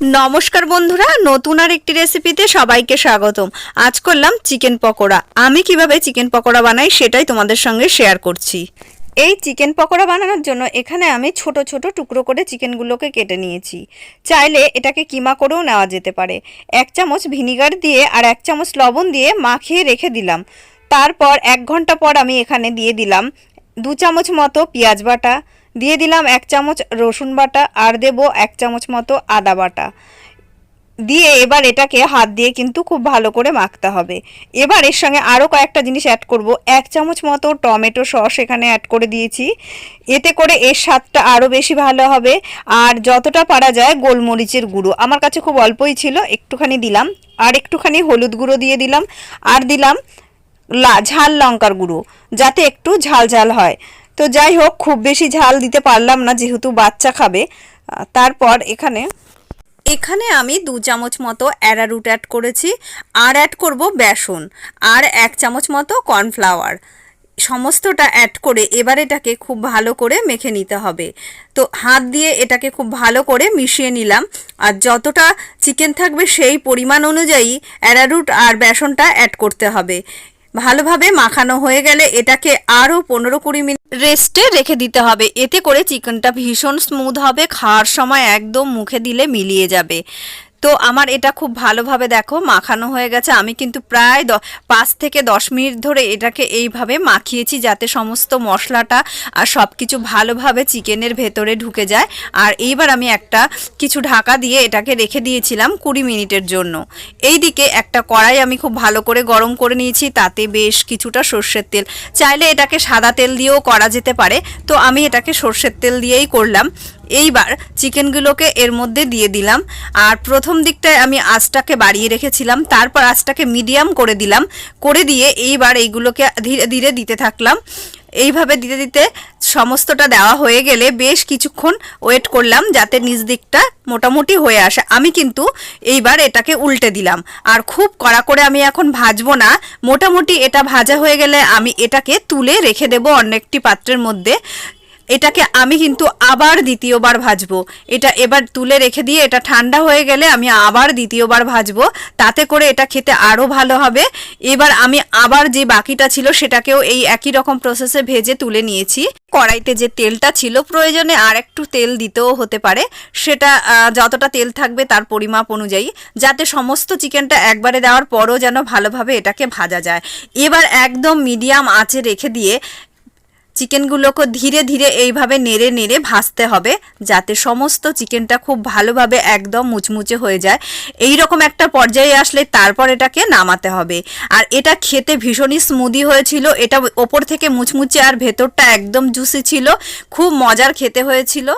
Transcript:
নমস্কার বন্ধুরা, নতুন আর একটি রেসিপিতে সবাইকে স্বাগতম। আজ করলাম চিকেন পকোড়া। আমি কীভাবে চিকেন পকোড়া বানাই সেটাই তোমাদের সঙ্গে শেয়ার করছি। এই চিকেন পকোড়া বানানোর জন্য এখানে আমি ছোট ছোট টুকরো করে চিকেনগুলোকে কেটে নিয়েছি। চাইলে এটাকে কিমা করেও নেওয়া যেতে পারে। এক চামচ ভিনিগার দিয়ে আর এক চামচ লবণ দিয়ে মাখিয়ে রেখে দিলাম। তারপর এক ঘণ্টা পর আমি এখানে দিয়ে দিলাম দু চামচ মতো পেঁয়াজ বাটা দিয়ে দিলাম এক চামচ রসুন বাটা আর দেব এক চামচ মতো আদা বাটা। দিয়ে এবার এটাকে হাত দিয়ে কিন্তু খুব ভালো করে মাখতে হবে। এবার এর সঙ্গে আরও কয়েকটা জিনিস অ্যাড করব। এক চামচ মতো টমেটো সস এখানে অ্যাড করে দিয়েছি। এতে করে এর স্বাদটা আরও বেশি ভালো হবে। আর যতটা পারা যায় গোলমরিচের গুঁড়ো। আমার কাছে খুব অল্পই ছিল, একটুখানি দিলাম। আর একটুখানি হলুদ গুঁড়ো দিয়ে দিলাম। আর দিলাম ঝাল লঙ্কার গুঁড়ো, যাতে একটু ঝাল ঝাল হয়। তো যাই হোক, খুব বেশি ঝাল দিতে পারলাম না যেহেতু বাচ্চা খাবে। তারপর এখানে এখানে আমি দু চামচ মতো অ্যারারুট অ্যাড করেছি। আর অ্যাড করব বেসন আর এক চামচ মতো কর্নফ্লাওয়ার। সমস্তটা অ্যাড করে এবার এটাকে খুব ভালো করে মেখে নিতে হবে। তো হাত দিয়ে এটাকে খুব ভালো করে মিশিয়ে নিলাম। আর যতটা চিকেন থাকবে সেই পরিমাণ অনুযায়ী অ্যারারুট আর বেসনটা অ্যাড করতে হবে। ভালোভাবে মাখানো হয়ে গেলে এটাকে আরও পনেরো কুড়ি মিনিট রেস্টে রেখে দিতে হবে। এতে করে চিকেনটা ভীষণ স্মুথ হবে, খাওয়ার সময় একদম মুখে দিলে মিলিয়ে যাবে। তো আমার এটা খুব ভালোভাবে দেখো, মাখানো হয়ে গেছে। আমি কিন্তু প্রায় পাঁচ থেকে দশ মিনিট ধরে এটাকে এইভাবে মাখিয়েছি যাতে সমস্ত মশলাটা আর সব কিছু ভালোভাবে চিকেনের ভেতরে ঢুকে যায়। আর এইবার আমি একটা কিছু ঢাকা দিয়ে এটাকে রেখে দিয়েছিলাম কুড়ি মিনিটের জন্য। এই দিকে একটা কড়াই আমি খুব ভালো করে গরম করে নিয়েছি, তাতে বেশ কিছুটা সর্ষের তেল। চাইলে এটাকে সাদা তেল দিয়েও করা যেতে পারে। তো আমি এটাকে সর্ষের তেল দিয়েই করলাম। এইবার চিকেনগুলোকে এর মধ্যে দিয়ে দিলাম। আর প্রথম দিকটায় আমি আঁচটাকে বাড়িয়ে রেখেছিলাম, তারপর আঁচটাকে মিডিয়াম করে দিলাম, করে দিয়ে এইবার এইগুলোকে ধীরে ধীরে দিতে থাকলাম। এইভাবে দিতে দিতে সমস্তটা দেওয়া হয়ে গেলে বেশ কিছুক্ষণ ওয়েট করলাম যাতে নিজ দিকটা মোটামুটি হয়ে আসে। আমি কিন্তু এইবার এটাকে উল্টে দিলাম। আর খুব কড়া করে আমি এখন ভাজবো না। মোটামুটি এটা ভাজা হয়ে গেলে আমি এটাকে তুলে রেখে দেবো অন্য একটি পাত্রের মধ্যে। এটাকে আমি কিন্তু আবার দ্বিতীয়বার ভাজবো। এটা এবার তুলে রেখে দিয়ে, এটা ঠান্ডা হয়ে গেলে আমি আবার দ্বিতীয়বার ভাজবো। তাতে করে এটা খেতে আরও ভালো হবে। এবার আমি আবার যে বাকিটা ছিল, সেটাকেও এই একই রকম প্রসেসে ভেজে তুলে নিয়েছি। কড়াইতে যে তেলটা ছিল, প্রয়োজনে আর একটু তেল দিতেও হতে পারে। সেটা যতটা তেল থাকবে তার পরিমাপ অনুযায়ী, যাতে সমস্ত চিকেনটা একবারে দেওয়ার পরও যেন ভালোভাবে এটাকে ভাজা যায়। এবার একদম মিডিয়াম আঁচে রেখে দিয়ে চিকেনগুলোকে ধীরে ধীরে এইভাবে নেড়ে নেড়ে ভাজতে হবে, যাতে সমস্ত চিকেনটা খুব ভালোভাবে একদম মুচমুচে হয়ে যায়। এই রকম একটা পর্যায়ে আসলে তারপর এটাকে নামাতে হবে। আর এটা খেতে ভীষণই স্মুদি হয়েছিল, এটা ওপর থেকে মুচমুচে আর ভেতরটা একদম জুসি ছিল, খুব মজার খেতে হয়েছিল।